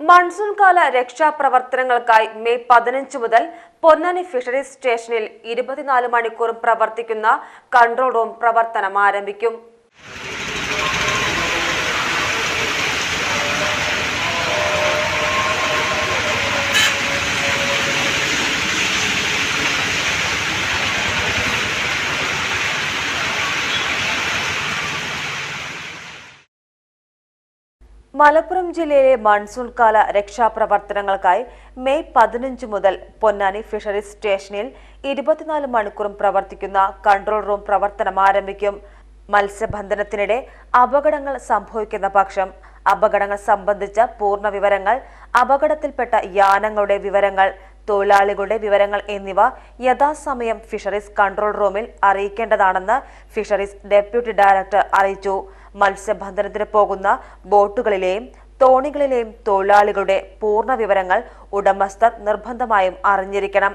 Monsoon കാല രക്ഷാപ്രവർത്തനങ്ങൾക്കായി May പതിനഞ്ച് മുതൽ പൊന്നാനി ഫിഷറീസ് സ്റ്റേഷനിൽ ഇരുപത്തിനാല് മണിക്കൂറും പ്രവർത്തിക്കുന്ന കൺട്രോൾ റൂം പ്രവർത്തനം ആരംഭിക്കും. മലപ്പുറം ജില്ലയിലെ മൺസൂൺ കാല രക്ഷാപ്രവർത്തനങ്ങൾക്കായി മെയ് പതിനഞ്ച് മുതൽ പൊന്നാനി ഫിഷറീസ് സ്റ്റേഷനിൽ ഇരുപത്തിനാല് മണിക്കൂറും പ്രവർത്തിക്കുന്ന കൺട്രോൾ റൂം പ്രവർത്തനം ആരംഭിക്കും. മത്സ്യബന്ധനത്തിനിടെ അപകടങ്ങൾ സംഭവിക്കുന്ന പക്ഷം അപകടങ്ങൾ സംബന്ധിച്ച പൂർണ വിവരങ്ങൾ അപകടത്തിൽപ്പെട്ട യാനങ്ങളുടെ വിവരങ്ങൾ തൊഴിലാളികളുടെ വിവരങ്ങൾ എന്നിവ യഥാസമയം ഫിഷറീസ് കൺട്രോൾ റൂമിൽ അറിയിക്കേണ്ടതാണെന്ന് ഫിഷറീസ് ഡെപ്യൂട്ടി ഡയറക്ടർ അറിയിച്ചു. മത്സ്യബന്ധനത്തിന് പോകുന്ന ബോട്ടുകളിലെയും തോണികളിലെയും തൊഴിലാളികളുടെ പൂർണ വിവരങ്ങൾ ഉടമസ്ഥർ നിർബന്ധമായും അറിഞ്ഞിരിക്കണം.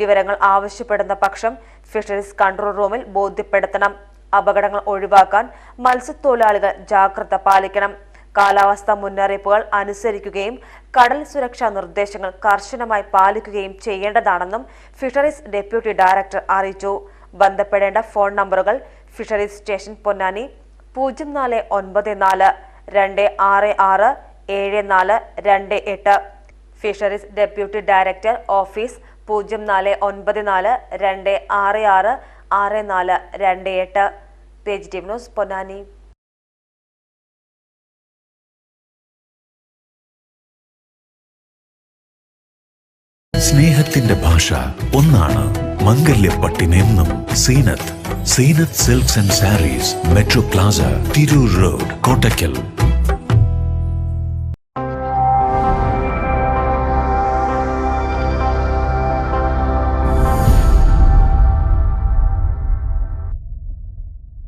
വിവരങ്ങൾ ആവശ്യപ്പെടുന്ന പക്ഷം ഫിഷറീസ് കൺട്രോൾ റൂമിൽ ബോധ്യപ്പെടുത്തണം. അപകടങ്ങൾ ഒഴിവാക്കാൻ മത്സ്യത്തൊഴിലാളികൾ ജാഗ്രത പാലിക്കണം. കാലാവസ്ഥാ മുന്നറിയിപ്പുകൾ അനുസരിക്കുകയും കടൽ സുരക്ഷാ നിർദ്ദേശങ്ങൾ കർശനമായി പാലിക്കുകയും ചെയ്യേണ്ടതാണെന്നും ഫിഷറീസ് ഡെപ്യൂട്ടി ഡയറക്ടർ അറിയിച്ചു. ബന്ധപ്പെടേണ്ട ഫോൺ നമ്പറുകൾ ഫിഷറീസ് സ്റ്റേഷൻ പൊന്നാനി പൂജ്യം നാല് ഒൻപത് നാല് രണ്ട് ആറ് ആറ് ഏഴ് നാല് രണ്ട് എട്ട്. ഫിഷറീസ് ഡെപ്യൂട്ടി ഡയറക്ടർ ഓഫീസ് പൂജ്യം നാല് ഒൻപത് നാല് രണ്ട് ആറ് ആറ് ആറ് നാല് രണ്ട് എട്ട്. Page T news Ponnani. സ്നേഹത്തിന്റെ ഭാഷ ഒന്നാണ് മംഗല്യപ്പട്ടിനെന്നും Zeenath. Zeenath silks and saris metro plaza Tirur road Kottakkal